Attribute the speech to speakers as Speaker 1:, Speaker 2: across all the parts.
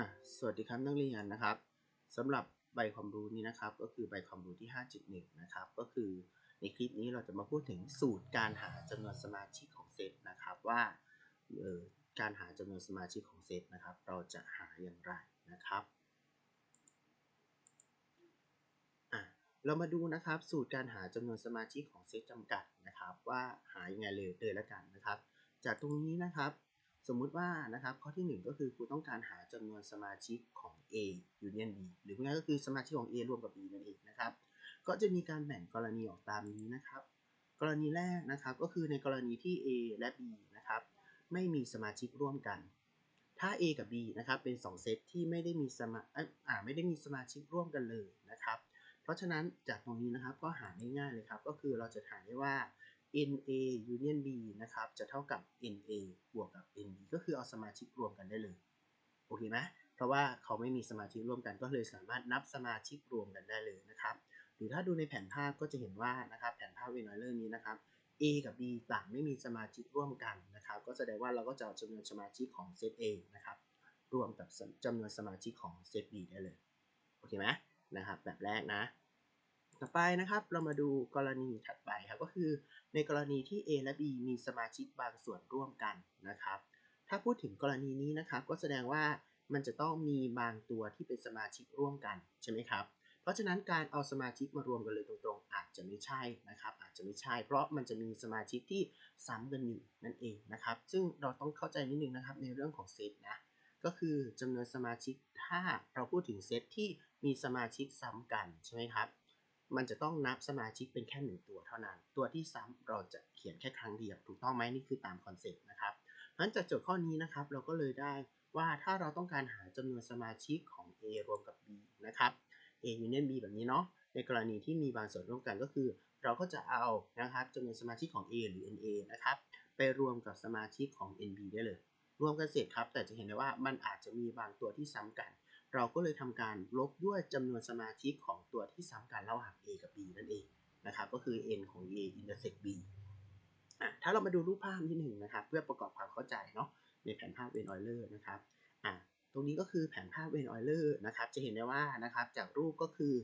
Speaker 1: อะสวัสดีครับนักเรียนนะครับสำหรับใบความรู้นี้นะครับ ก็คือใบความรู้ที่ 5.1 นะครับ ก็คือในคลิปนี้เราจะมาพูดถึงสูตรการหาจำนวนสมาชิกของเซตนะครับว่าเออการหาจำนวนสมาชิกของเซตนะครับ เราจะหาอย่างไรนะครับอะเรามาดูนะครับ สูตรการหาจำนวนสมาชิกของเซตจำกัดนะครับ ว่าหายังไงเลยเลยละกันนะครับ จากตรงนี้นะครับ สมมุติว่านะครับข้อที่ 1 ก็คือครูต้องการหาจำนวนสมาชิกของ A union B หรือง่ายก็คือสมาชิกของ A รวมกับ B นั่นเองนะครับ ก็จะมีการแบ่งกรณีออกตามนี้นะครับ กรณีแรกนะครับก็คือในกรณีที่ A และ B นะครับไม่มีสมาชิกร่วมกัน ถ้า A กับ B นะครับเป็น 2 เซตที่ไม่ได้มีสมาอ่าไม่ได้มีสมาชิกร่วมกันเลยนะครับ เพราะฉะนั้นจากตรงนี้นะครับก็หาง่ายๆเลยครับ ก็คือเราจะหาได้ว่า NA union B นะครับ จะเท่ากับ NA บวกกับ NB ก็คือเอาสมาชิกรวมกันได้เลย โอเคไหมเพราะว่าเขาไม่มีสมาชิกร่วมกันก็เลยสามารถนับสมาชิกรวมกันได้เลยนะครับ หรือถ้าดูในแผนภาพก็จะเห็นว่านะครับแผนภาพเวนอยเลอร์นี้นะครับ A กับ B ต่างไม่มีสมาชิกร่วมกันนะครับ ก็แสดงว่าเราก็จะเอาจำนวนสมาชิกของเซต A นะครับรวมกับจำนวนสมาชิกของเซต B ได้เลย โอเคไหมนะครับ แบบแรกนะ ต่อไปนะครับเรามาดูกรณีถัดไปครับก็คือ ในกรณีที่ A และ B มีสมาชิกบางส่วนร่วมกันนะครับ ถ้าพูดถึงกรณีนี้นะครับก็แสดงว่ามันจะต้องมีบางตัวที่เป็นสมาชิกร่วมกันใช่ไหมครับ เพราะฉะนั้นการเอาสมาชิกมารวมกันเลยตรงๆ อาจจะไม่ใช่นะครับ อาจจะไม่ใช่ เพราะมันจะมีสมาชิกที่ซ้ำกันอยู่นั่นเองนะครับ ซึ่งเราต้องเข้าใจนิดนึงนะครับในเรื่องของเซตนะก็คือจำนวนสมาชิกถ้าเราพูดถึงเซตที่มีสมาชิกซ้ำกันใช่ไหมครับ มันจะต้องนับสมาชิกเป็นแค่หนึ่งตัวเท่านั้น ตัวที่ซ้ำเราจะเขียนแค่ครั้งเดียวถูกต้องไหมนี่คือตามคอนเซ็ปต์นะครับเพราะฉะนั้นจากโจทย์ข้อนี้นะครับ เราก็เลยได้ว่าถ้าเราต้องการหาจำนวนสมาชิกของ A รวมกับ B นะครับ A union B แบบนี้เนาะในกรณีที่มีบางส่วนร่วมกันก็คือ เราก็จะเอานะครับจำนวนสมาชิกของ A หรือ NA นะครับไปรวมกับสมาชิกของ NB ได้เลย รวมกันเสร็จครับ แต่จะเห็นได้ว่ามันอาจจะมีบางตัวที่ซ้ำกัน เราก็เลยทำการลบด้วยจำนวนสมาชิกของตัวที่ซ้ำกันระหว่าง A กับ B นั่นเองนะครับ ก็คือ n ของ A intersect B อะถ้าเรามาดูรูปภาพที่หนึ่งนะครับ เพื่อประกอบความเข้าใจเนาะในแผนภาพเวนออยเลอร์นะครับอะตรงนี้ก็คือแผนภาพเวนออยเลอร์นะครับ จะเห็นได้ว่านะครับจากรูปก็คือ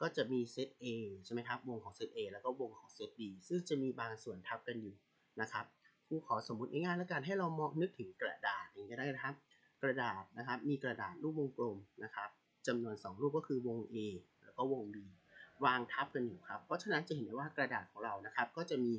Speaker 1: ก็จะมีเซต A ใช่ไหมครับ วงของเซต A แล้วก็วงของเซต B ซึ่งจะมีบางส่วนทับกันอยู่นะครับครูขอสมมุติง่ายๆแล้วกันให้เรามองนึกถึงกระดาษอย่างนี้ก็ได้นะครับ กระดาษนะครับ มีกระดาษรูปวงกลมนะครับจำนวน 2 รูปก็คือวง A แล้วก็วง B วางทับกันอยู่ครับ เพราะฉะนั้นจะเห็นได้ว่ากระดาษของเรานะครับ ก็จะมี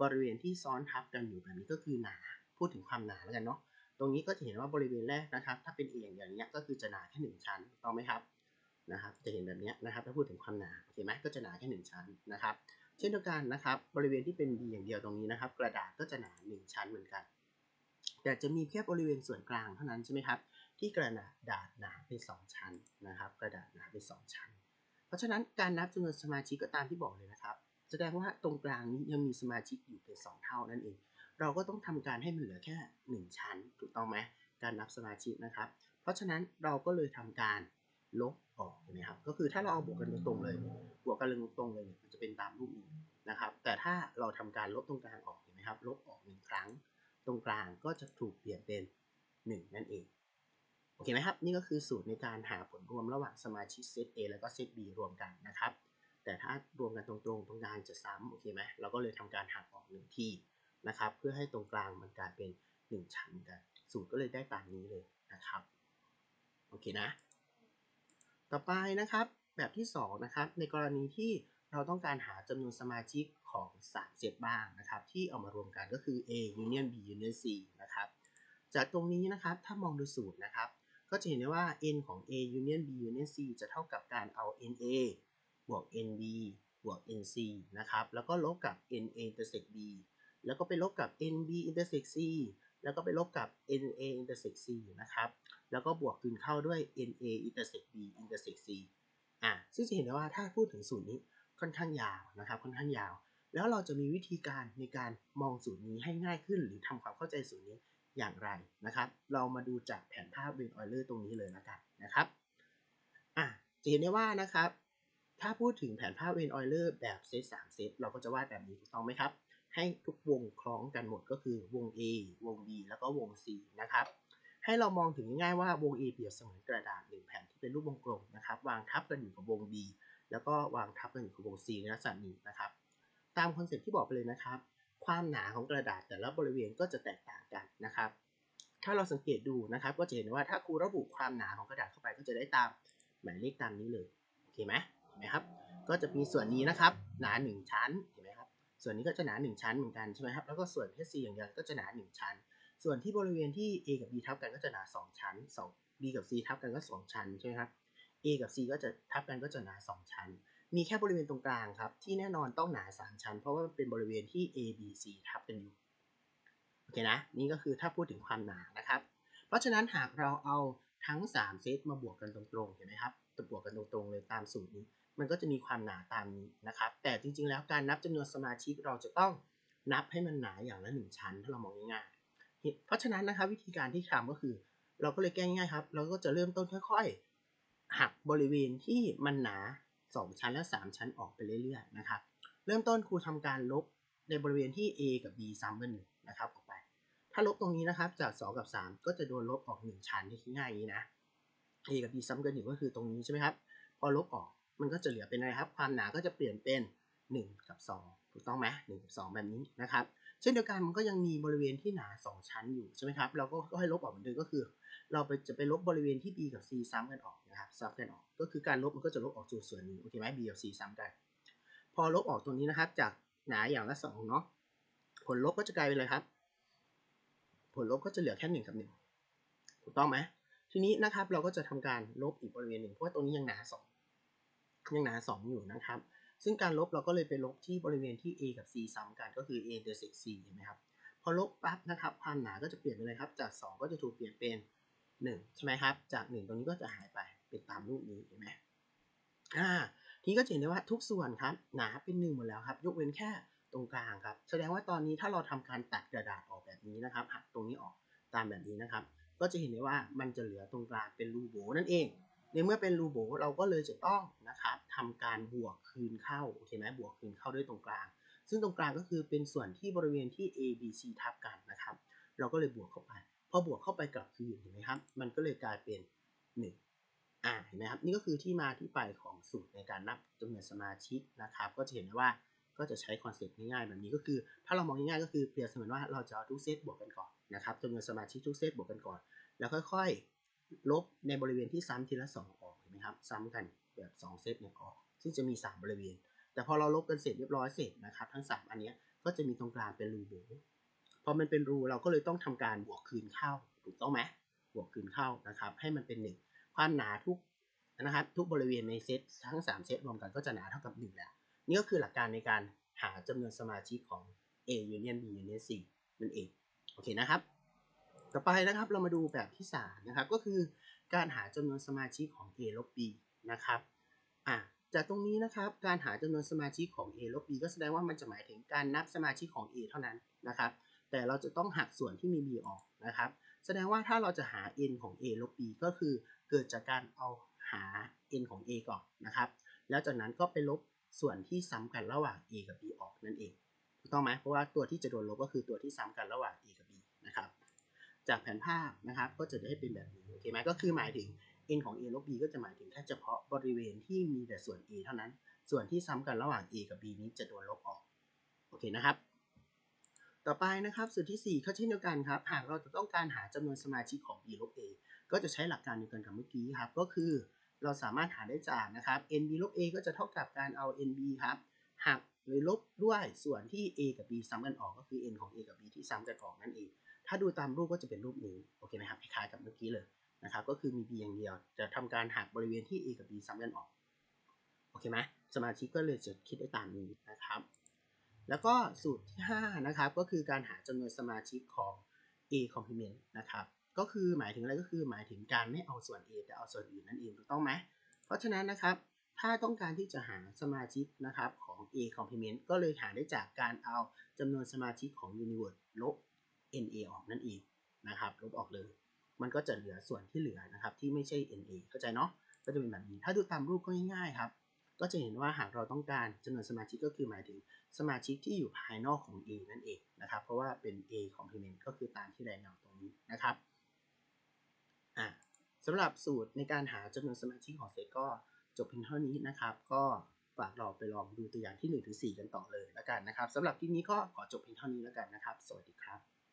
Speaker 1: บริเวณที่ซ้อนทับกันอยู่แบบนี้ก็คือหนา พูดถึงความหนาแล้วกันเนาะ ตรงนี้ก็จะเห็นว่าบริเวณแรกนะครับ ถ้าเป็น A อย่างเงี้ยก็คือจะหนาแค่1ชั้นถูกต้องไหมครับนะครับ จะเห็นแบบนี้นะครับ ถ้าพูดถึงความหนาโอเคไหมก็จะหนาแค่1ชั้นนะครับ เช่นเดียวกันนะครับ บริเวณที่เป็น B อย่างเดียวตรงนี้นะครับ กระดาษก็จะหนา1ชั้นเหมือนกัน แต่จะมีแค่บริเวณส่วนกลางเท่านั้นใช่ไหมครับ ที่กระดาษหนาเป็น 2 ชั้นนะครับ กระดาษหนาเป็น 2 ชั้น เพราะฉะนั้นการนับจำนวนสมาชิกก็ตามที่บอกเลยนะครับแสดงว่าตรงกลางนี้ยังมีสมาชิกอยู่เป็น2เท่านั่นเอง เราก็ต้องทำการให้มันเหลือแค่ 1 ชั้น ถูกต้องไหมการนับสมาชิกนะครับ เพราะฉะนั้นเราก็เลยทำการลบออกเห็นไหมครับ ก็คือถ้าเราเอาบวกกันตรงๆเลย บวกกันเลยตรงๆเลยมันจะเป็นตามรูปนี้นะครับ แต่ถ้าเราทำการลบตรงกลางออกเห็นไหมครับ ลบออกหนึ่งครั้ง ตรงกลางก็จะถูกเปลี่ยนเป็น 1 นั่นเอง โอเคไหมครับ นี่ก็คือสูตรในการหาผลรวมระหว่างสมาชิกเซต A แล้วก็เซต B รวมกันนะครับ แต่ถ้ารวมกันตรงๆตรงกลางจะซ้ำโอเคไหมเราก็เลยทำการหักออกหนึ่งที่นะครับ เพื่อให้ตรงกลางมันกลายเป็น 1 ชั้นกัน สูตรก็เลยได้ตามนี้เลยนะครับ โอเคนะ ต่อไปนะครับ แบบที่ 2 นะครับ ในกรณีที่ เราต้องการหาจำนวนสมาชิกของ3เซตบ้างนะครับ ที่เอามารวมกันก็คือ A union B union C นะครับ จากตรงนี้นะครับถ้ามองดูสูตรนะครับ ก็จะเห็นได้ว่า n ของ A union B union C จะเท่ากับการเอา NA บวก NB บวก NC นะครับ แล้วก็ลบกับ NA intersect B แล้วก็ไปลบกับ NB intersect C แล้วก็ไปลบกับ NA intersect C นะครับ แล้วก็บวกคืนเข้าด้วย NA intersect B intersect C อะซึ่งจะเห็นได้ว่าถ้าพูดถึงสูตรนี้ ค่อนข้างยาวนะครับค่อนข้างยาว แล้วเราจะมีวิธีการในการมองสูตรนี้ให้ง่ายขึ้น หรือทำความเข้าใจสูตรนี้อย่างไรนะครับ เรามาดูจากแผนภาพเวนออยเลอร์ตรงนี้เลยแล้วกันนะครับอะจะเห็นได้ว่านะครับ ถ้าพูดถึงแผนภาพเวนออยเลอร์แบบเซตสามเซตเราก็จะวาดแบบนี้ถูกต้องไหมครับ ให้ทุกวงคล้องกันหมดก็คือวง A วง B แล้วก็วง C นะครับให้เรามองถึงง่ายๆว่าวง A เปรียบเสมือนกระดาษหนึ่งแผ่นที่เป็นรูปวงกลมนะครับ วางทับกันอยู่กับวง B แล้วก็วางทับกันอยู่กับวง C ในลักษณะนี้นะครับ ตามคอนเซ็ปต์ที่บอกไปเลยนะครับ ความหนาของกระดาษแต่ละบริเวณก็จะแตกต่างกันนะครับ ถ้าเราสังเกตดูนะครับ ก็จะเห็นว่าถ้าครูระบุความหนาของกระดาษเข้าไปก็จะได้ตามหมายเลขตามนี้เลยโอเคไหมเห็นไหมครับ ก็จะมีส่วนนี้นะครับ หนา 1 ชั้นเห็นไหมครับ ส่วนนี้ก็จะหนา 1 ชั้นเหมือนกันใช่ไหมครับแล้วก็ส่วนที่ C อย่างเดียวก็จะหนา 1 ชั้น ส่วนที่บริเวณที่ A กับ B ทับกันก็จะหนา 2 ชั้น2 B กับ C ทับกันก็ 2 ชั้นใช่ไหมครับ A กับ C ก็จะทับกันก็จะหนา 2 ชั้น มีแค่บริเวณตรงกลางครับ ที่แน่นอนต้องหนา 3 ชั้น เพราะว่ามันเป็นบริเวณที่ A B C ทับกันอยู่ โอเคนะ นี่ก็คือถ้าพูดถึงความหนานะครับ เพราะฉะนั้นหากเราเอาทั้ง 3 เซตมาบวกกันตรงๆ เห็นไหมครับจะบวกกันตรงๆเลยตามสูตรนี้ มันก็จะมีความหนาตามนี้นะครับ แต่จริงๆ แล้วการนับจำนวนสมาชิกเราจะต้องนับให้มันหนาอย่างละ 1 ชั้น ถ้าเรามองง่ายๆเพราะฉะนั้นนะครับวิธีการที่ทำก็คือ เราก็เลยแก้ง่ายครับ เราก็จะเริ่มต้นค่อยๆ หักบริเวณที่มันหนา 2 ชั้นและ 3 ชั้นออกไปเรื่อยๆนะครับ เริ่มต้นครูทำการลบในบริเวณที่ A กับ B ซ้ำกันหนึ่งนะครับออกไป ถ้าลบตรงนี้นะครับจาก 2 กับ 3 ก็จะโดนลบออก 1 ชั้นที่ง่ายอย่างนี้นะ A กับ B ซ้ำกันอยู่ก็คือตรงนี้ใช่ไหมครับ พอลบออกมันก็จะเหลือเป็นอะไรครับ ความหนาก็จะเปลี่ยนเป็น 1 กับ 2 ถูกต้องไหม1กับ2แบบนี้นะครับ เช่นเดียวกันมันก็ยังมีบริเวณที่หนา 2 ชั้นอยู่ใช่ไหมครับ เราก็ให้ลบออกเหมือนเดิมก็คือ เราไปจะไปลบบริเวณที่ B กับ C ซ้ำกันออกนะครับ ซ้ำกันออก ก็คือการลบมันก็จะลบออกจุดส่วนนี้โอเคไหม B กับ C ซ้ำกัน พอลบออกตรงนี้นะครับ จากหนาอย่างละ2เนาะ ผลลบก็จะกลายเป็นอะไรครับ ผลลบก็จะเหลือแค่1กับ1ถูกต้องไหมทีนี้นะครับเราก็จะทำการลบอีกบริเวณหนึ่งเพราะว่าตรงนี้ยังหนา2ยังหนา 2 อยู่นะครับ ซึ่งการลบเราก็เลยไปลบที่บริเวณที่ A กับ C ซ้ำกันก็คือ A intersect C เห็นไหมครับ พอลบปั๊บนะครับความหนาก็จะเปลี่ยนไปเลยครับ จาก 2 ก็จะถูกเปลี่ยนเป็น 1 ใช่ไหมครับ จาก 1 ตรงนี้ก็จะหายไปเป็นตามรูปนี้เห็นไหมอ่าทีนี้ก็จะเห็นได้ว่าทุกส่วนครับหนาเป็น1หมดแล้วครับ ยกเว้นแค่ตรงกลางครับ แสดงว่าตอนนี้ถ้าเราทำการตัดกระดาษออกแบบนี้นะครับหักตรงนี้ออกตามแบบนี้นะครับ ก็จะเห็นได้ว่ามันจะเหลือตรงกลางเป็นรูโบนั่นเอง ในเมื่อเป็นรูโบเราก็เลยจะต้องนะครับทำการบวกคืนเข้าโอเคไหมบวกคืนเข้าด้วยตรงกลาง ซึ่งตรงกลางก็คือเป็นส่วนที่บริเวณที่ A B C ทับกันนะครับ เราก็เลยบวกเข้าไป พอบวกเข้าไปกลับคืนเห็นไหมครับ มันก็เลยกลายเป็น 1 อ่าเห็นไหมครับ นี่ก็คือที่มาที่ไปของสูตรในการนับจำนวนสมาชิกนะครับ ก็จะเห็นได้ว่าก็จะใช้คอนเซ็ปต์ง่ายๆแบบนี้ก็คือ ถ้าเรามองง่ายๆก็คือเปรียบเสมือนว่าเราจะเอาทุกเซตบวกกันก่อนนะครับจำนวนสมาชิกทุกเซตบวกกันก่อน แล้วค่อยๆ ลบในบริเวณที่ซ้ำทีละ 2 ออกเห็นไหมครับ ซ้ำกันแบบ 2 เซตเนี่ยออกซึ่งจะมี 3 บริเวณ แต่พอเราลบกันเสร็จเรียบร้อยเสร็จนะครับ ทั้ง 3 อันนี้ก็จะมีตรงกลางเป็นรูโบพอมันเป็นรูเราก็เลยต้องทำการบวกคืนเข้า ถูกต้องไหมบวกคืนเข้านะครับ ให้มันเป็น 1 ความหนาทุกนะครับทุกบริเวณในเซตทั้ง 3 เซตรวมกันก็จะหนาเท่ากับ1แล้วนี่ก็คือหลักการในการหาจำนวนสมาชิกของ A union B union C นั่นเอง โอเคนะครับ ต่อไปนะครับเรามาดูแบบที่3นะครับก็คือการหาจำนวนสมาชิกของ A ลบ B นะครับอะจากตรงนี้นะครับการหาจำนวนสมาชิกของ A ลบ B ก็แสดงว่ามันจะหมายถึงการนับสมาชิกของ A เท่านั้นนะครับ แต่เราจะต้องหักส่วนที่มี B ออกนะครับ แสดงว่าถ้าเราจะหา n ของ A ลบ B ก็คือเกิดจากการเอาหา n ของ A ก่อนนะครับ แล้วจากนั้นก็ไปลบส่วนที่ซ้ำกันระหว่าง A กับ B ออกนั่นเองถูกต้องไหมเพราะว่าตัวที่จะโดนลบก็คือตัวที่ซ้ำกันระหว่าง A กับ จากแผนภาพนะครับ ก็จะได้เป็นแบบนี้โอเคไหมก็คือหมายถึง n ของ a ลบ b ก็จะหมายถึงแค่เฉพาะบริเวณที่มีแต่ส่วน a เท่านั้น ส่วนที่ซ้ำกันระหว่าง a กับ b นี้จะโดนลบออกโอเคนะครับ ต่อไปนะครับสูตรที่ 4 ก็เช่นเดียวกันครับ หากเราจะต้องการหาจำนวนสมาชิกของ b ลบ a ก็จะใช้หลักการเดียวกันกับเมื่อกี้ครับ ก็คือเราสามารถหาได้จากนะครับ nb ลบ a ก็จะเท่ากับการเอา nb ครับหักหรือลบด้วยส่วนที่ a กับ b ซ้ำกันออกก็คือ n ของ a กับ b ที่ซ้ำกันออกนั่นเอง ถ้าดูตามรูปก็จะเป็นรูปนี้โอเคไหมครับคล้ายๆกับเมื่อกี้เลยนะครับก็คือมี b อย่างเดียว จะทำการหักบริเวณที่ a กับ b ซ้ำกันออกโอเคไหมสมาชิกก็เลยจะคิดได้ตามนี้นะครับ แล้วก็สูตรที่ 5 นะครับ ก็คือการหาจำนวนสมาชิกของ a complement นะครับก็คือหมายถึงอะไรก็คือหมายถึงการไม่เอาส่วน a แต่เอาส่วนอื่นนั่นเองถูกต้องไหมเพราะฉะนั้นนะครับถ้าต้องการที่จะหาสมาชิกนะครับของ a complement ก็เลยหาได้จากการเอาจำนวนสมาชิกของ universe ลบ NA ออกนั่นเองนะครับลบออกเลย มันก็จะเหลือส่วนที่เหลือนะครับที่ไม่ใช่ NA เข้าใจเนาะก็จะเป็นแบบนี้ ถ้าดูตามรูปก็ง่ายๆครับ ก็จะเห็นว่าหากเราต้องการจำนวนสมาชิกก็คือหมายถึงสมาชิกที่อยู่ภายนอกของ A นั่นเองนะครับ เพราะว่าเป็น A complement ก็คือตามที่รงเงาตรงนี้นะครับอ่าสำหรับสูตรในการหาจำนวนสมาชิกของเซตก็จบเพียงเท่านี้นะครับ ก็ฝากเราไปลองดูตัวอย่างที่1ถึง4กันต่อเลยแล้วกันนะครับสำหรับคลิปนี้ก็ขอจบเพียงเท่านี้แล้วกันนะครับ สวัสดีครับ